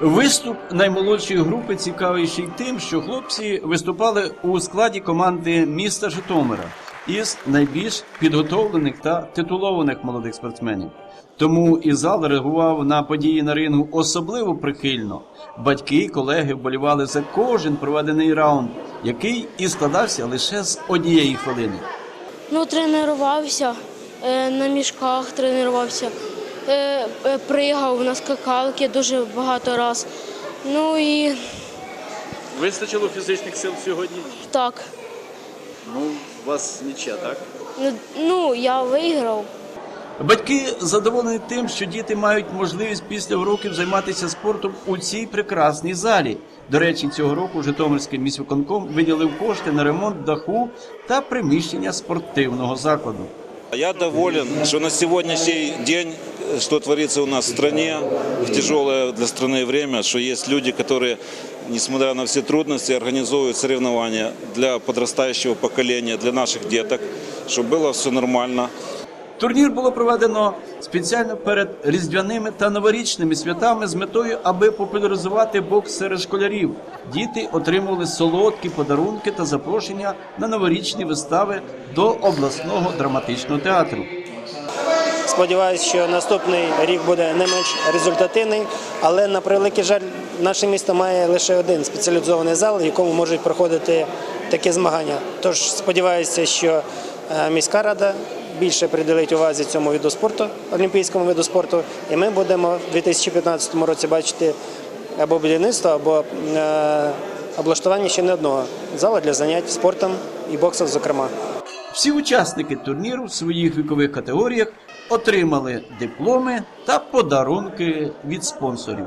Виступ наймолодшої групи цікавий ще й тим, що хлопці виступали у складі команди міста Житомира із найбільш підготовлених та титулованих молодих спортсменів. Тому і зал реагував на події на рингу особливо прихильно. Батьки і колеги вболівали за кожен проведений раунд, який і складався лише з однієї хвилини. Ну, тренувався е, на мішках, тренувався, пригав на скакалки дуже багато раз. Ну і Вистачило фізичних сил сьогодні? так. Ну, у вас нічия, так? Ну, Ну, я виграв. Батьки задоволені тим, що діти мають можливість після уроків займатися спортом у цій прекрасній залі. До речі, цього року Житомирський міськвиконком виділив кошти на ремонт даху та приміщення спортивного закладу. Я доволен, что на сегодняшний день, что творится у нас в стране в тяжелое для страны время, что есть люди, которые, несмотря на все трудности, организовывают соревнования для подрастающего поколения, для наших деток, чтобы было все нормально. Турнір було проведено спеціально перед різдвяними та новорічними святами з метою, аби популяризувати бокс серед школярів. Діти отримували солодкі подарунки та запрошення на новорічні вистави до обласного драматичного театру. Сподіваюся, що наступний рік буде не менш результативний, але на превеликий жаль, наше місто має лише один спеціалізований зал, в якому можуть проходити такі змагання. Тож сподіваюся, що е, міська рада більше приділить увазі цьому виду спорту, олімпійському виду спорту, і ми будемо в 2015 році бачити або будівництво, або е, облаштування ще не одного зала для занять спортом і боксом, зокрема. Всі учасники турніру в своїх вікових категоріях отримали дипломи та подарунки від спонсорів.